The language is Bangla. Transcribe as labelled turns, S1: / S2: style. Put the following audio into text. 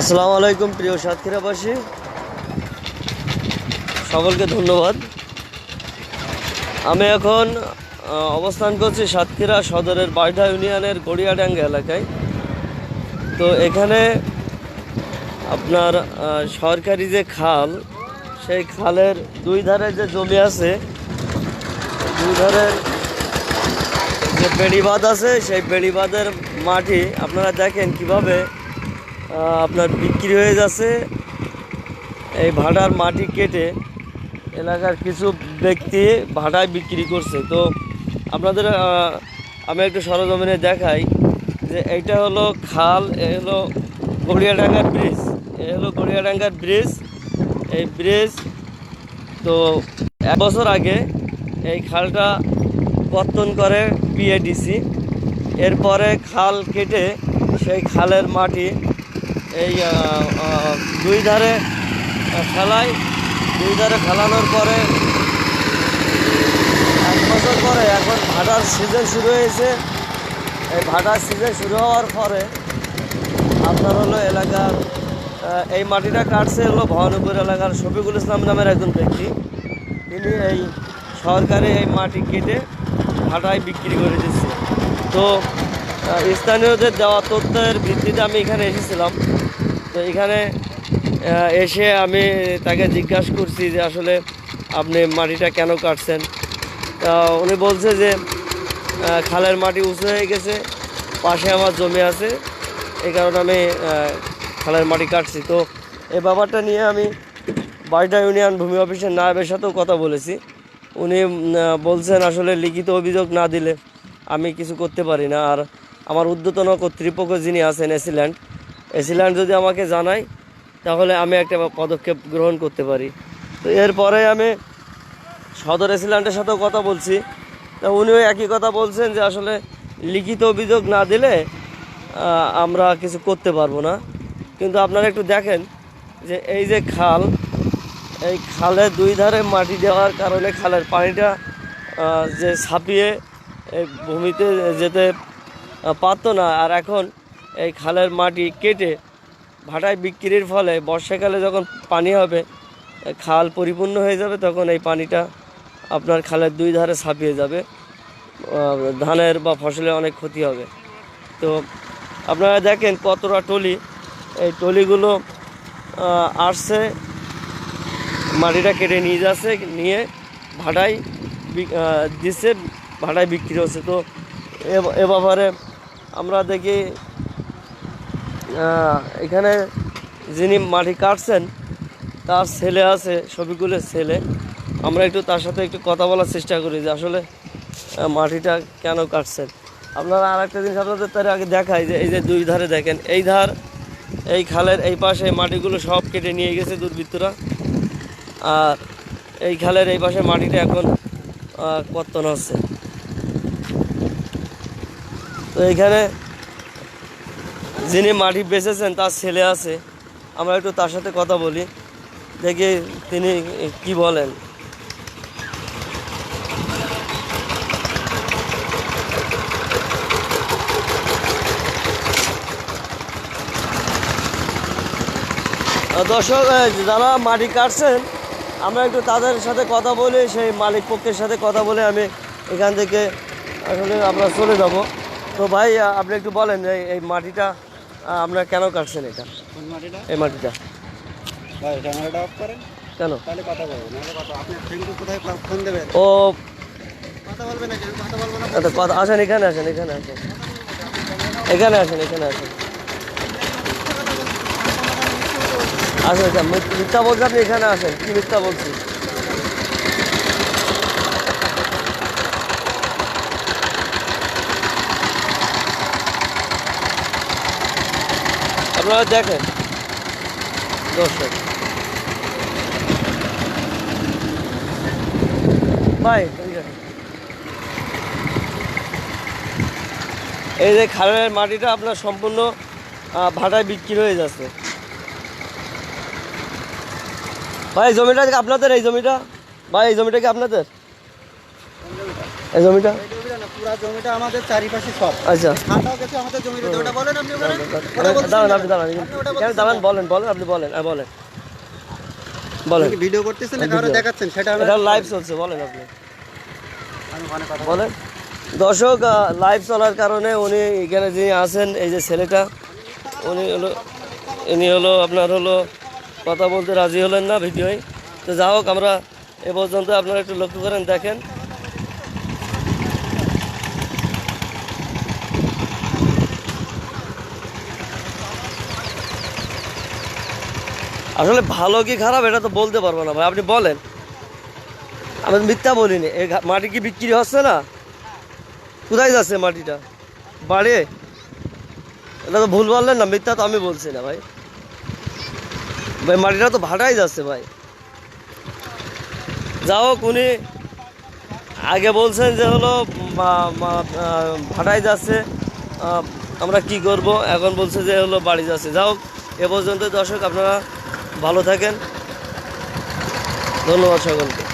S1: আসসালামু আলাইকুম, প্রিয় সাতক্ষীরাবাসী। সকলকে ধন্যবাদ। আমি এখন অবস্থান করছি সাতক্ষীরা সদরের বাইঢা ইউনিয়নের গড়িয়াডাঙ্গা এলাকায়। তো এখানে আপনার সরকারি যে খাল, সেই খালের দুই ধারে যে জমি আছে, দুই ধারের যে বেড়িবাঁধ আছে, সেই বেড়িবাঁধের মাটি আপনারা দেখেন কীভাবে আপনার বিক্রি হয়ে যাচ্ছে। এই ভাটার মাটি কেটে এলাকার কিছু ব্যক্তি ভাটায় বিক্রি করছে। তো আপনাদের আমি একটু সরজমিনে দেখাই যে এইটা হলো খাল, এ হলো গড়িয়াডাঙ্গার ব্রিজ। এ হলো গড়িয়াডাঙ্গার ব্রিজ। এই ব্রিজ, তো এক বছর আগে এই খালটা পত্তন করে পিএডিসি। এরপরে খাল কেটে সেই খালের মাটি এই দুই ধারে ফেলায় দুই ধারে ফেলানোর পরে, এক বছর পরে এখন ভাটার সিজন শুরু হয়েছে। এই ভাটার সিজন শুরু হওয়ার পরে আপনার হলো এলাকার এই মাটিটা কাটছে হলো ভবানীপুর এলাকার শফিকুল ইসলাম নামের একজন ব্যক্তি। তিনি এই সরকারি এই মাটি কেটে ভাটায় বিক্রি করে দিচ্ছে। তো স্থানীয়দের দেওয়া তথ্যের ভিত্তিতে আমি এখানে এসেছিলাম। তো এখানে এসে আমি তাকে জিজ্ঞাসা করছি যে আসলে আপনি মাটিটা কেন কাটছেন? তা উনি বলছে যে খালের মাটি উঁচু হয়ে গেছে, পাশে আমার জমি আছে, এই কারণে আমি খালের মাটি কাটছি। তো এই ব্যাপারটা নিয়ে আমি বাইটা ইউনিয়ন ভূমি অফিসের নায়বের সাথেও কথা বলেছি। উনি বলছেন আসলে লিখিত অভিযোগ না দিলে আমি কিছু করতে পারি না। আর আমার ঊর্ধ্বতন কর্তৃপক্ষ যিনি আছেন এসিল্যান্ড এসিল্যান্ড যদি আমাকে জানায়, তাহলে আমি একটা পদক্ষেপ গ্রহণ করতে পারি। তো এরপরে আমি সদর এসিল্যান্ডের সাথেও কথা বলছি। তা উনিও একই কথা বলছেন যে আসলে লিখিত অভিযোগ না দিলে আমরা কিছু করতে পারব না। কিন্তু আপনারা একটু দেখেন যে এই যে খাল, এই খালের দুই ধারে মাটি দেওয়ার কারণে খালের পানিটা যে ছাপিয়ে ভূমিতে যেতে পারতো না। আর এখন এই খালের মাটি কেটে ভাটায় বিক্রির ফলে বর্ষাকালে যখন পানি হবে খাল পরিপূর্ণ হয়ে যাবে, তখন এই পানিটা আপনার খালের দুই ধারে ছাপিয়ে যাবে। ধানের বা ফসলের অনেক ক্ষতি হবে। তো আপনারা দেখেন কতটা টলি, এই টলিগুলো আসছে, মাটিটা কেটে নিয়ে যাচ্ছে, নিয়ে ভাড়ায় বি- দিচ্ছে ভাড়ায় বিক্রি হচ্ছে। তো এ- ব্যাপারে আমরা দেখি এখানে যিনি মাটি কাটছেন তার ছেলে আছে শফিকুলের ছেলে। আমরা একটু তার সাথে একটু কথা বলার চেষ্টা করি যে আসলে মাটিটা কেন কাটছেন। আপনারা আর একটা জিনিস আপনাদের তার আগে দেখায় যে এই যে দুই ধারে দেখেন এই ধার এই খালের এই পাশে মাটিগুলো সব কেটে নিয়ে গেছে দুর্বৃত্তরা। আর এই খালের এই পাশে মাটিটা এখন আহ, কর্তন হচ্ছে তো এইখানে যিনি মাটি বেচেছেন, তার ছেলে আছে, আমরা একটু তার সাথে কথা বলি, দেখি তিনি কি বলেন। দর্শক যারা মাটি কাটছেন, আমরা একটু তাদের সাথে কথা বলে, সেই মালিক পক্ষের সাথে কথা বলে আমি এখান থেকে আসলে আমরা চলে যাব। তো ভাই, আপনি একটু বলেন এই মাটিটা আপনারা কেন কাটছেন এটা? এই মাটিটা। কেন? ও
S2: কথা
S1: আচ্ছা কথা আসেন এখানে আসেন এখানে আসেন। এখানে আসেন এখানে আসেন। আসেন আচ্ছা মিথ্যা বলছে আপনি এখানে আসেন। কি মিথ্যা বলছি? আপনারা দেখেন। দর্শক। ভাই, এই যে। খালের মাটিটা আপনার সম্পূর্ণ ভাটায় বিক্রি হয়ে যাচ্ছে। ভাই, জমিটা আপনাদের? এই জমিটা? ভাই, এই জমিটা কি আপনাদের? এই জমিটা?
S2: পুরা জমিটা আমাদের চারিপাশে সব।
S1: আচ্ছা।
S2: খাটাও গেছে আমাদের জমিতে। ওটা বলেন আপনি ওখানে।
S1: দাঁড়ান আপনি দাঁড়ান কেন দাঁড়ান বলেন বলেন আপনি বলেন হ্যাঁ বলেন। বলেন।
S2: ভিডিও করতেছেন না কারও দেখাচ্ছেন? সেটা
S1: এটা লাইভ চলছে বলেন আপনি। বলেন। দর্শক লাইভ চলার কারণে উনি এখানে যিনি আছেন এই যে ছেলেটা উনি হলো ইনি হলো আপনার হলো কথা বলতে রাজি হলেন না ভিডিওয়। তো যা হোক আমরা এ পর্যন্ত আপনারা একটু লক্ষ্য করেন দেখেন। আসলে ভালো কি খারাপ এটা তো বলতে পারব না ভাই, আপনি বলেন। আমি মিথ্যা বলিনি। এই মাটি কি বিক্রি হচ্ছে না? কোথায় যাচ্ছে মাটিটা? বাড়ে? এটা তো ভুল বললেন না, মিথ্যা তো আমি বলছি না ভাই। ভাই, মাটিটা তো ভাটাই যাচ্ছে ভাই। যা হোক, উনি আগে বলছেন যে হলো ভাটাই যাচ্ছে। আমরা কি করব? এখন বলছে যে হলো, বাড়ি যাচ্ছে। যা হোক, এ পর্যন্ত দর্শক, আপনারা ভালো থাকেন। ধন্যবাদ সকলকে।